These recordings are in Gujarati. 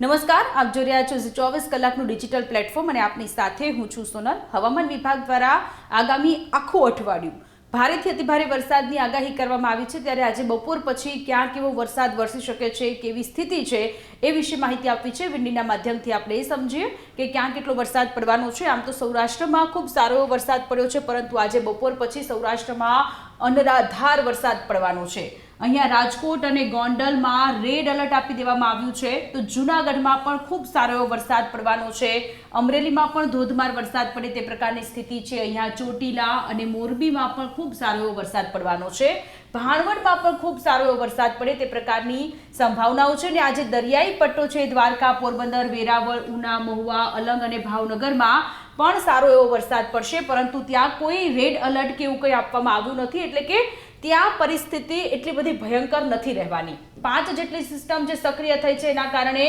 નમસ્કાર, આપ જોઈ રહ્યા છો ચોવીસ કલાકનું ડિજિટલ પ્લેટફોર્મ અને આપની સાથે હું છું સોનલ. હવામાન વિભાગ દ્વારા આગામી આખું અઠવાડિયું ભારેથી અતિભારે વરસાદની આગાહી કરવામાં આવી છે. ત્યારે આજે બપોર પછી ક્યાં કેવો વરસાદ વરસી શકે છે, કેવી સ્થિતિ છે એ વિશે માહિતી આપવી છે. વિંડીના માધ્યમથી આપણે એ સમજીએ કે ક્યાં કેટલો વરસાદ પડવાનો છે. આમ તો સૌરાષ્ટ્રમાં ખૂબ સારો વરસાદ પડ્યો છે, પરંતુ આજે બપોર પછી સૌરાષ્ટ્રમાં અનરાધાર વરસાદ પડવાનો છે. અહીંયા રાજકોટ અને ગોંડલમાં રેડ એલર્ટ આપી દેવામાં આવ્યું છે. તો જૂનાગઢમાં પણ ખૂબ સારો એવો વરસાદ પડવાનો છે. અમરેલીમાં પણ ધોધમાર વરસાદ પડે તે પ્રકારની સ્થિતિ છે. અહીંયા ચોટીલા અને મોરબીમાં પણ ખૂબ સારો એવો વરસાદ પડવાનો છે. ભાણવડમાં પણ ખૂબ સારો એવો વરસાદ પડે તે પ્રકારની સંભાવનાઓ છે અને આજે દરિયાઈ પટ્ટો છે. દ્વારકા, પોરબંદર, વેરાવળ, ઉના, મહુવા, અલંગ અને ભાવનગરમાં પણ સારો એવો વરસાદ પડશે. પરંતુ ત્યાં કોઈ રેડ એલર્ટ કે એવું કંઈ આપવામાં આવ્યું નથી. એટલે કે ત્યાં પરિસ્થિતિ એટલી બધી ભયંકર નથી રહેવાની. પાંચ જેટલી સિસ્ટમ જે સક્રિય થઈ છે, એના કારણે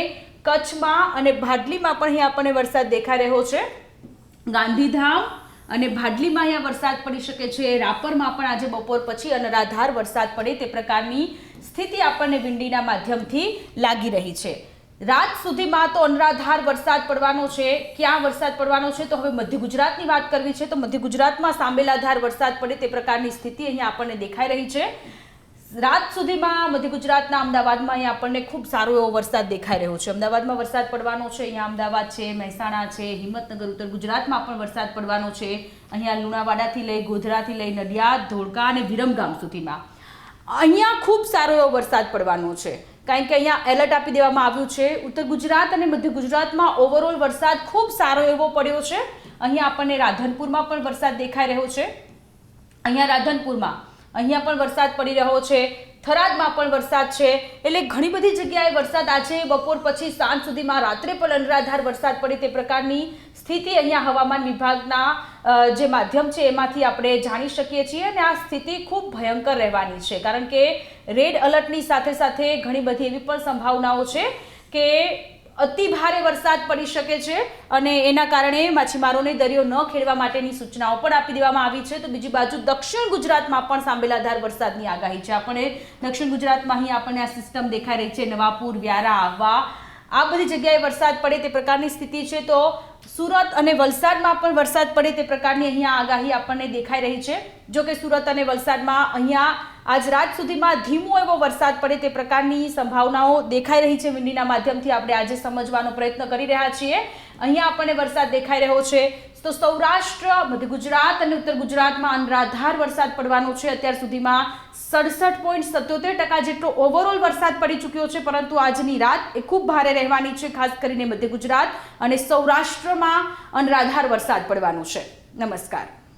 કચ્છમાં અને ભાડલીમાં પણ અહીં આપણને વરસાદ દેખાઈ રહ્યો છે. ગાંધીધામ અને ભાડલીમાં અહીંયા વરસાદ પડી શકે છે. રાપરમાં પણ આજે બપોર પછી અનરાધાર વરસાદ પડે તે પ્રકારની સ્થિતિ આપણને વિંડીના માધ્યમથી લાગી રહી છે. રાત સુધીમાં તો અનરાધાર વરસાદ પડવાનો છે. ક્યાં વરસાદ પડવાનો છે તો હવે મધ્ય ગુજરાતની વાત કરવી છે તો મધ્ય ગુજરાતમાં સાંબેલાધાર વરસાદ પડે તે પ્રકારની સ્થિતિ અહીંયા આપણને દેખાઈ રહી છે. રાત સુધીમાં મધ્ય ગુજરાતના અમદાવાદમાં અહીંયા આપણને ખૂબ સારો એવો વરસાદ દેખાઈ રહ્યો છે. અમદાવાદમાં વરસાદ પડવાનો છે, અહીંયા અમદાવાદ છે, મહેસાણા છે, હિંમતનગર, ઉત્તર ગુજરાતમાં પણ વરસાદ પડવાનો છે. અહીંયા લુણાવાડાથી લઈ ગોધરાથી લઈ નડિયાદ, ધોળકા અને વિરમગામ સુધીમાં. અહીંયા ખૂબ સારો એવો વરસાદ પડવાનો છે. કારણ કે અહીંયા એલર્ટ આપી દેવામાં આવ્યું છે. ઉત્તર ગુજરાત અને મધ્ય ગુજરાતમાં ઓવરઓલ વરસાદ ખૂબ સારો એવો પડ્યો છે. અહીંયા આપણને રાધનપુરમાં પણ વરસાદ દેખાઈ રહ્યો છે. અહીંયા રાધનપુરમાં અહીંયા પણ વરસાદ પડી રહ્યો છે. થરાદમાં પણ વરસાદ છે. એટલે ઘણી બધી જગ્યાએ વરસાદ આજે બપોર પછી સાંજ સુધીમાં રાત્રે પણ અનરાધાર વરસાદ પડે તે પ્રકારની સ્થિતિ અહીંયા હવામાન વિભાગના જે માધ્યમ છે એમાંથી આપણે જાણી શકીએ છીએ અને આ સ્થિતિ ખૂબ ભયંકર રહેવાની છે. કારણ કે રેડ અલર્ટની સાથે સાથે ઘણી બધી એવી પણ સંભાવનાઓ છે કે અતિ ભારે વરસાદ પડી શકે છે અને એના કારણે માછીમારોને દરિયો ન ખેડવા માટેની સૂચનાઓ પણ આપી દેવામાં આવી છે. તો બીજી બાજુ દક્ષિણ ગુજરાતમાં પણ સાંબેલાધાર વરસાદની આગાહી છે. આપણે દક્ષિણ ગુજરાતમાં અહીં આપણને આ સિસ્ટમ દેખાઈ રહી છે. નવાપુર, વ્યારા, આહવા આ બધી જગ્યાએ વરસાદ પડે તે પ્રકારની સ્થિતિ છે તો સુરત અને વલસાડમાં પણ વરસાદ પડે તે પ્રકારની અહીંયા આગાહી આપણને દેખાઈ રહી છે. જો કે સુરત અને વલસાડમાં અહીંયા આજ રાત સુધીમાં ધીમો એવો વરસાદ પડે તે પ્રકારની સંભાવનાઓ દેખાઈ રહી છે. વિંડીના માધ્યમથી આપણે આજે સમજવાનો પ્રયત્ન કરી રહ્યા છીએ. અહીંયા આપણને વરસાદ દેખાઈ રહ્યો છે. તો સૌરાષ્ટ્ર, મધ્ય ગુજરાત અને ઉત્તર ગુજરાતમાં અનરાધાર વરસાદ પડવાનો છે. અત્યાર સુધીમાં સડસઠ પોઈન્ટ સત્યોતેર ટકા જેટલો ઓવરઓલ વરસાદ પડી ચૂક્યો છે, પરંતુ આજની રાત એ ખૂબ ભારે રહેવાની છે, ખાસ કરીને મધ્ય ગુજરાત અને સૌરાષ્ટ્રમાં અનરાધાર વરસાદ પડવાનો છે. નમસ્કાર.